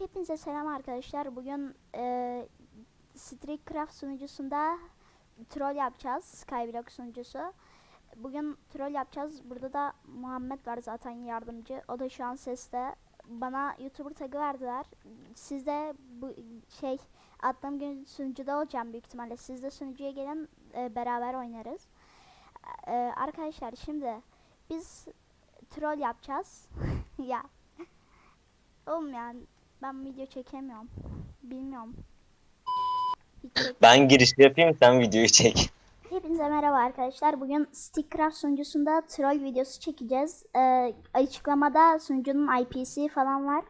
Hepinize selam arkadaşlar. Bugün e, Streetcraft sunucusunda troll yapacağız. Skyblock sunucusu. Bugün troll yapacağız. Burada da Muhammed var zaten yardımcı. O da şu an seste. Bana YouTuber tagı verdiler. Siz de bu şey attığım gün sunucuda olacağım büyük ihtimalle. Siz de sunucuya gelin e, beraber oynarız. E, arkadaşlar şimdi biz troll yapacağız. ya Oğlum yani ben video çekemiyorum. Bilmiyorum. Hiç Ben giriş yapayım sen videoyu çek. Hepinize merhaba arkadaşlar. Bugün Stickcraft sunucusunda troll videosu çekeceğiz. Ee, açıklamada sunucunun IP'si falan var.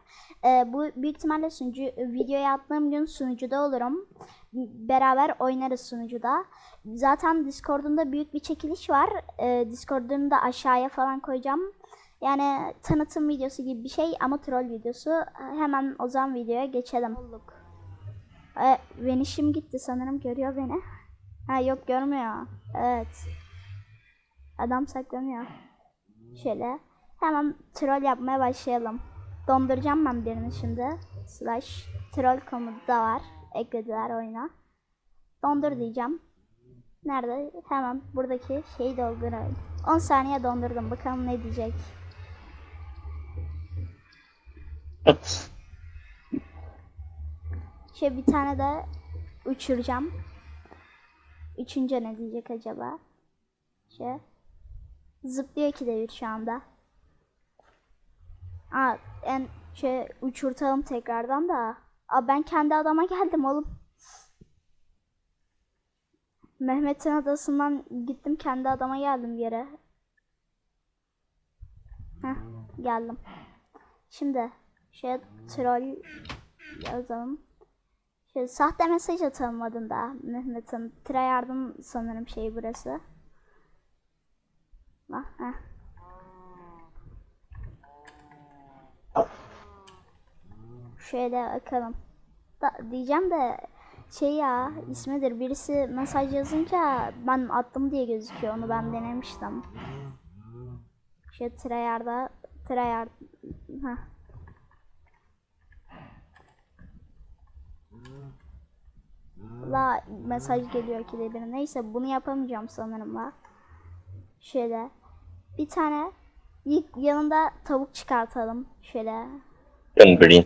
Ee, bu büyük ihtimalle sunucu videoya attığım gün sunucuda olurum. Beraber oynarız sunucuda. Zaten Discord'umda büyük bir çekiliş var. Ee, Discord'umu da aşağıya falan koyacağım. Yani tanıtım videosu gibi bir şey ama troll videosu. Hemen o zaman videoya geçelim. Ee, Venişim gitti sanırım görüyor beni. Ha yok görmüyor. Evet. Adam saklanıyor. Şöyle. Hemen troll yapmaya başlayalım. Donduracağım ben birini şimdi. Slash troll komutu da var. Eklediler oyuna. Dondur diyeceğim. Nerede? Hemen buradaki şeyi dolduralım. 10 saniye dondurdum. Bakalım ne diyecek. Şöyle bir tane de uçuracağım. Üçüncü ne diyecek acaba? Şey. Zıplıyor ki de bir şu anda. Aa, en şey uçurtalım tekrardan da. Aa, ben kendi adama geldim oğlum. Mehmet'in adasından gittim kendi adama geldim yere. Heh, geldim. Şimdi şey troll yazalım. Şöyle sahte mesaj atalım adında Mehmet'in. Tryhard'ın sanırım şey burası. Ah, heh. Şöyle bakalım. Da, diyeceğim de şey ya ismidir birisi mesaj yazınca ben attım diye gözüküyor onu ben denemiştim. Şey Tryhard'a Tryhard Heh. La mesaj geliyor ki de birine. Neyse bunu yapamayacağım sanırım la. Şöyle. Bir tane yanında tavuk çıkartalım. Şöyle. Dön green.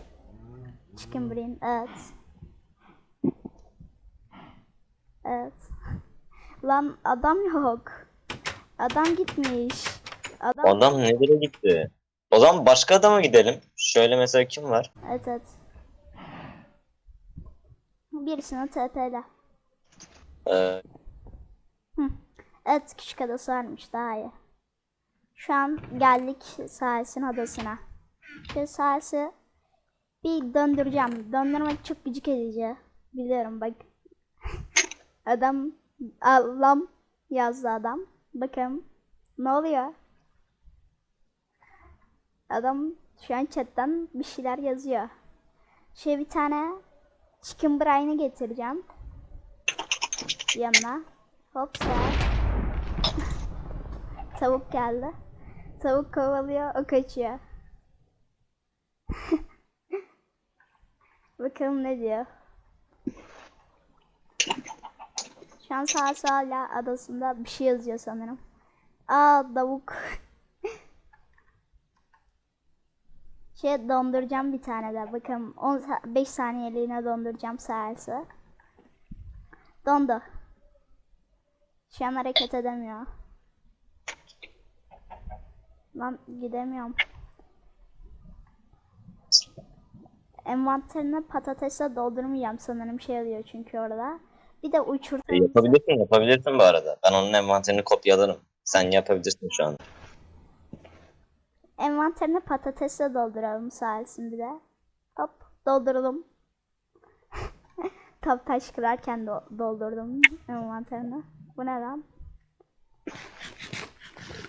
Chicken brain. Evet. Evet. Lan adam yok. Adam gitmiş. Adam Adam nereye gitti? O zaman başka adama gidelim. Şöyle mesela kim var? Evet evet. Birisini TP'le. Ee, Hı. Evet küçük adası varmış daha iyi. Şu an geldik Sahil'sin adasına. Şu Sahil'i bir döndüreceğim. Döndürmek çok gıcık edici. Biliyorum bak. adam Allah'ım yazdı adam. Bakın ne oluyor? Adam şu an chatten bir şeyler yazıyor. Şey bir tane chicken brain'i getireceğim. Yanına. Hop. Tavuk geldi. Tavuk kovalıyor, o kaçıyor. Bakalım ne diyor. Şu an sağ hala adasında bir şey yazıyor sanırım. Aa tavuk. şey donduracağım bir tane de. Bakın 5 saniyeliğine donduracağım sahilsi. Dondu. Şu an hareket edemiyor. Lan gidemiyorum. Envanterine patatesle doldurmayacağım sanırım şey oluyor çünkü orada. Bir de uçurtalım. yapabilirsin yapabilirsin bu arada. Ben onun envanterini kopyalarım. Sen yapabilirsin şu an. Envanterine patatesle dolduralım sahilsin bir de. Hop dolduralım. Tam taş kırarken do- doldurdum envanterine. Bu ne lan?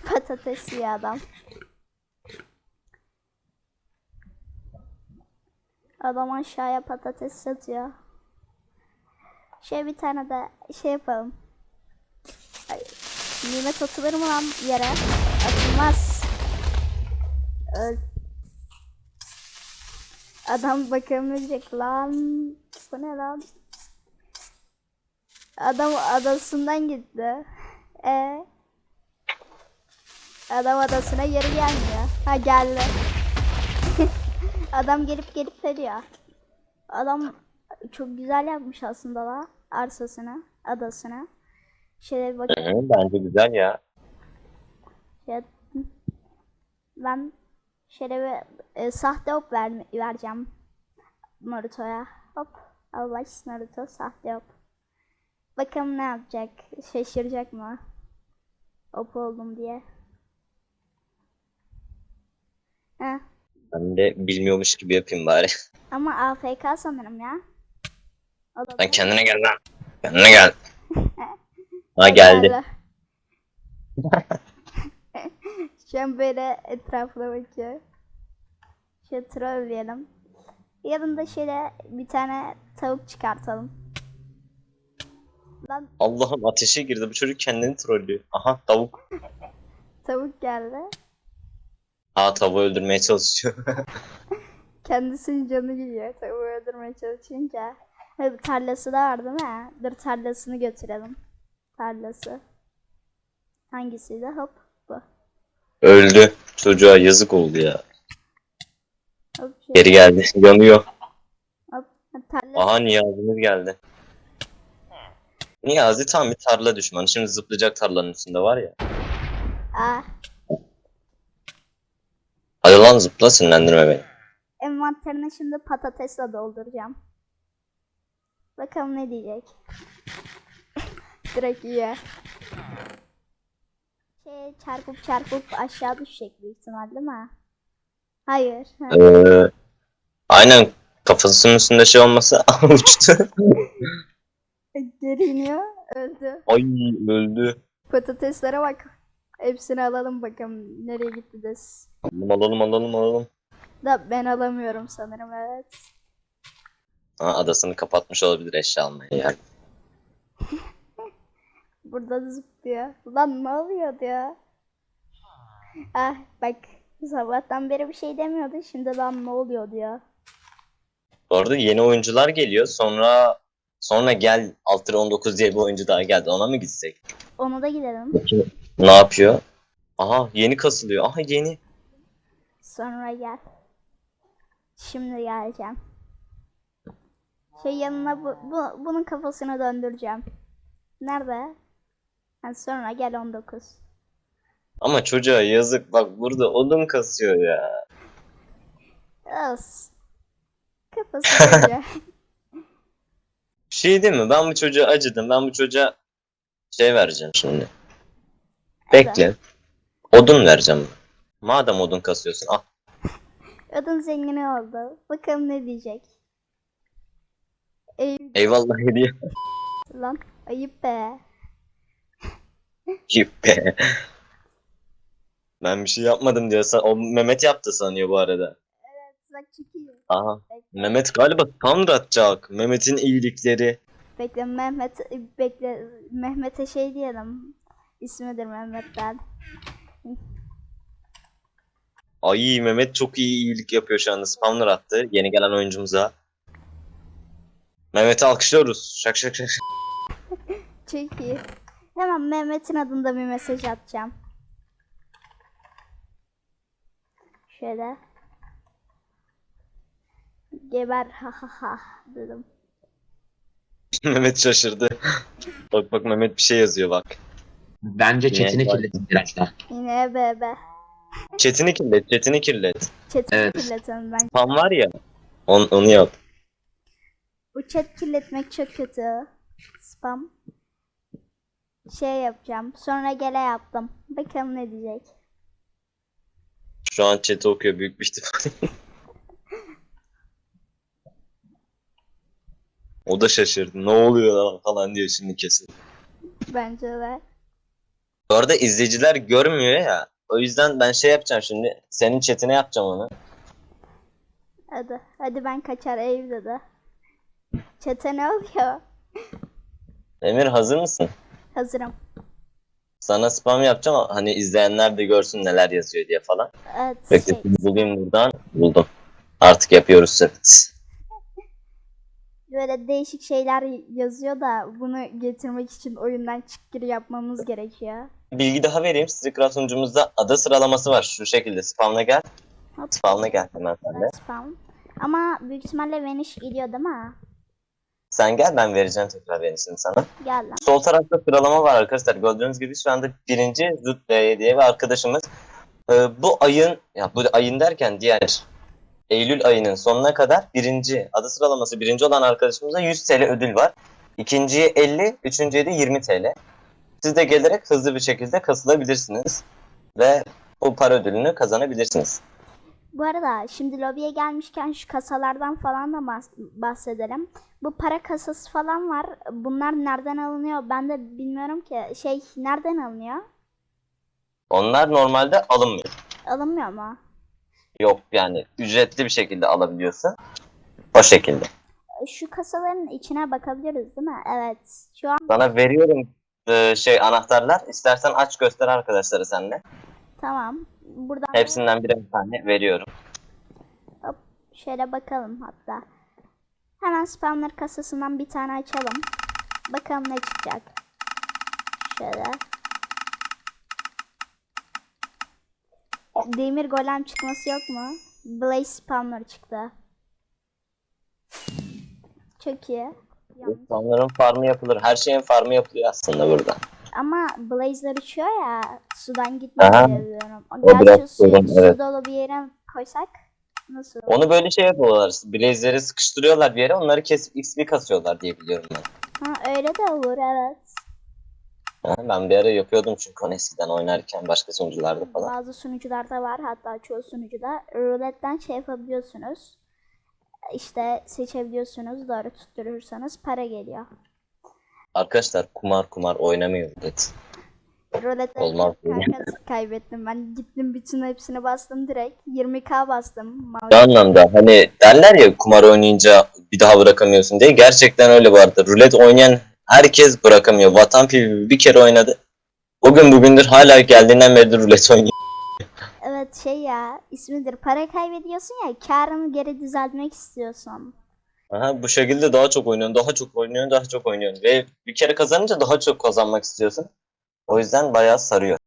Patates yiyor adam. Adam aşağıya patates satıyor. Şey bir tane de şey yapalım. Ay, nimet atılır mı lan yere? Atılmaz. Öl. Adam diyecek lan. Bu ne lan? Adam adasından gitti. E Adam adasına geri gelmiyor. Ha geldi. Adam gelip gelip veriyor. Adam çok güzel yapmış aslında la arsasını, adasını. Şöyle bakayım. Bence güzel ya. Şey, ben bir e, sahte hop ver, vereceğim Naruto'ya. Hop. Al baş Naruto sahte hop. Bakalım ne yapacak? Şaşıracak mı? Hop oldum diye. Heh. Ben de bilmiyormuş gibi yapayım bari. Ama AFK sanırım ya. Sen kendine gel lan. Kendine gel. Ha geldi. Şu an böyle etrafına bakıyor. Şöyle trolleyelim. Yanında şöyle bir tane tavuk çıkartalım. Lan Allah'ım ateşe girdi. Bu çocuk kendini trollüyor. Aha tavuk. tavuk geldi. Ha tavuğu öldürmeye çalışıyor. Kendisinin canı gidiyor tavuğu öldürmeye çalışınca. Ha, bir tarlası da var değil mi? Dur tarlasını götürelim. Tarlası. Hangisiydi? Hop bu. Öldü. Çocuğa yazık oldu ya. Şöyle, Geri geldi. Yanıyor. Ha, Tarlası. Aha Niyazi'miz geldi. Niyazi tam bir tarla düşmanı. Şimdi zıplayacak tarlanın üstünde var ya. Ah, Hadi lan zıpla sinirlendirme beni. envanterine şimdi patatesle dolduracağım. Bakalım ne diyecek. Direkt yiyor. Şey çarpıp çarpıp aşağı düşecek büyük ihtimal değil mi? Hayır. Ha. Ee, aynen kafasının üstünde şey olmasa uçtu. Geri iniyor. Öldü. Ay öldü. Patateslere bak. Hepsini alalım bakalım nereye gitti des. Alalım alalım alalım alalım. Da ben alamıyorum sanırım evet. Ha, adasını kapatmış olabilir eşya almaya yani. Burada da zıplıyor. Lan ne oluyor diyor. Ah bak sabahtan beri bir şey demiyordu. Şimdi lan ne oluyor diyor. Bu arada yeni oyuncular geliyor. Sonra sonra gel Alter 19 diye bir oyuncu daha geldi. Ona mı gitsek? Ona da gidelim. Ne yapıyor? Aha yeni kasılıyor. Aha yeni. Sonra gel. Şimdi geleceğim. Şey yanına bu, bu bunun kafasını döndüreceğim. Nerede? Ha, sonra gel 19. Ama çocuğa yazık bak burada odun kasıyor ya. As. Kafası. Bir şey değil mi? Ben bu çocuğa acıdım. Ben bu çocuğa şey vereceğim şimdi. Bekle. Odun vereceğim. Madem odun kasıyorsun ah. Kadın zengini oldu. Bakalım ne diyecek. Ey Eyvallah hediye. lan ayıp be. Yüpe. Ben bir şey yapmadım diyor. O Mehmet yaptı sanıyor bu arada. Bak çekiyor. Aha. Bekle, Mehmet galiba tam atacak. Mehmet'in iyilikleri. bekle Mehmet bekle Mehmet'e şey diyelim. İsmidir Mehmet'ten. Ay Mehmet çok iyi iyilik yapıyor şu anda. Spawner attı yeni gelen oyuncumuza. Mehmet'i alkışlıyoruz. Şak şak şak. şak. Çok iyi. Hemen Mehmet'in adında bir mesaj atacağım. Şöyle. Geber ha ha ha dedim. Mehmet şaşırdı. bak bak Mehmet bir şey yazıyor bak. Bence chatini kirletin biraz daha. Yine bebe. Chatini kirlet, chatini kirlet. Chat'i Evet. kirletelim ben. Spam var ya. On, onu yap. Bu chat kirletmek çok kötü. Spam. Şey yapacağım. Sonra gele yaptım. Bakalım ne diyecek. Şu an chat'i okuyor büyük bir ihtimal. o da şaşırdı. Ne oluyor lan falan diyor şimdi kesin. Bence de. Bu arada izleyiciler görmüyor ya. O yüzden ben şey yapacağım şimdi. Senin chatine yapacağım onu. Hadi. Hadi ben kaçar evde de. Chat'e ne oluyor? Emir hazır mısın? Hazırım. Sana spam yapacağım hani izleyenler de görsün neler yazıyor diye falan. Evet. Bekle Şey, bulayım buradan. Buldum. Artık yapıyoruz evet. Böyle değişik şeyler yazıyor da bunu getirmek için oyundan çık gir yapmamız gerekiyor. Bilgi daha vereyim. Sticker sunucumuzda ada sıralaması var. Şu şekilde spamla gel. Hop. Spamla gel hemen sen de. Spam. Ama büyük ihtimalle Vanish gidiyor değil mi? Sen gel ben vereceğim tekrar yenisini sana. Gel lan. Sol tarafta sıralama var arkadaşlar. Gördüğünüz gibi şu anda birinci Zut diye bir arkadaşımız. Ee, bu ayın, ya bu ayın derken diğer Eylül ayının sonuna kadar birinci, adı sıralaması birinci olan arkadaşımıza 100 TL ödül var. İkinciye 50, üçüncüye de 20 TL. Siz de gelerek hızlı bir şekilde kasılabilirsiniz. Ve bu para ödülünü kazanabilirsiniz. Bu arada şimdi lobiye gelmişken şu kasalardan falan da bahs- bahsedelim. Bu para kasası falan var. Bunlar nereden alınıyor ben de bilmiyorum ki. Şey nereden alınıyor? Onlar normalde alınmıyor. Alınmıyor mu? Yok yani ücretli bir şekilde alabiliyorsun. O şekilde. Şu kasaların içine bakabiliriz değil mi? Evet. Şu an Sana veriyorum e, şey anahtarlar. İstersen aç göster arkadaşlara sen de. tamam. Buradan Hepsinden birer tane veriyorum. hop, şöyle bakalım hatta. Hemen spamlar kasasından bir tane açalım. Bakalım ne çıkacak. Şöyle. Demir golem çıkması yok mu? Blaze spamlar çıktı. Çok iyi. Yalnız- İnsanların farmı yapılır. Her şeyin farmı yapılıyor aslında burada. Ama Blazer uçuyor ya sudan diye biliyorum. O Gerçi biraz su, sorun, su evet. dolu bir yere koysak nasıl? olur? Onu böyle şey yapıyorlar. Blaze'leri sıkıştırıyorlar bir yere. Onları kesip XP kasıyorlar diye biliyorum ben. Ha, öyle de olur evet. Ha, ben bir ara yapıyordum çünkü onu eskiden oynarken başka sunucularda falan. Bazı sunucularda var hatta çoğu sunucuda ruletten şey yapabiliyorsunuz. İşte seçebiliyorsunuz doğru tutturursanız para geliyor. Arkadaşlar kumar kumar oynamayın dedi. Rulette Olmaz kaybettim ben gittim bütün hepsini bastım direkt 20k bastım. Mal- Bu anlamda hani derler ya kumar oynayınca bir daha bırakamıyorsun diye. Gerçekten öyle arada. Rulet oynayan herkes bırakamıyor. Vatan PvP bir kere oynadı. Bugün bugündür hala geldiğinden beri rulet oynuyor. Evet şey ya ismidir para kaybediyorsun ya karını geri düzeltmek istiyorsun. Aha, bu şekilde daha çok oynuyorsun, daha çok oynuyorsun, daha çok oynuyorsun. Ve bir kere kazanınca daha çok kazanmak istiyorsun. O yüzden bayağı sarıyor.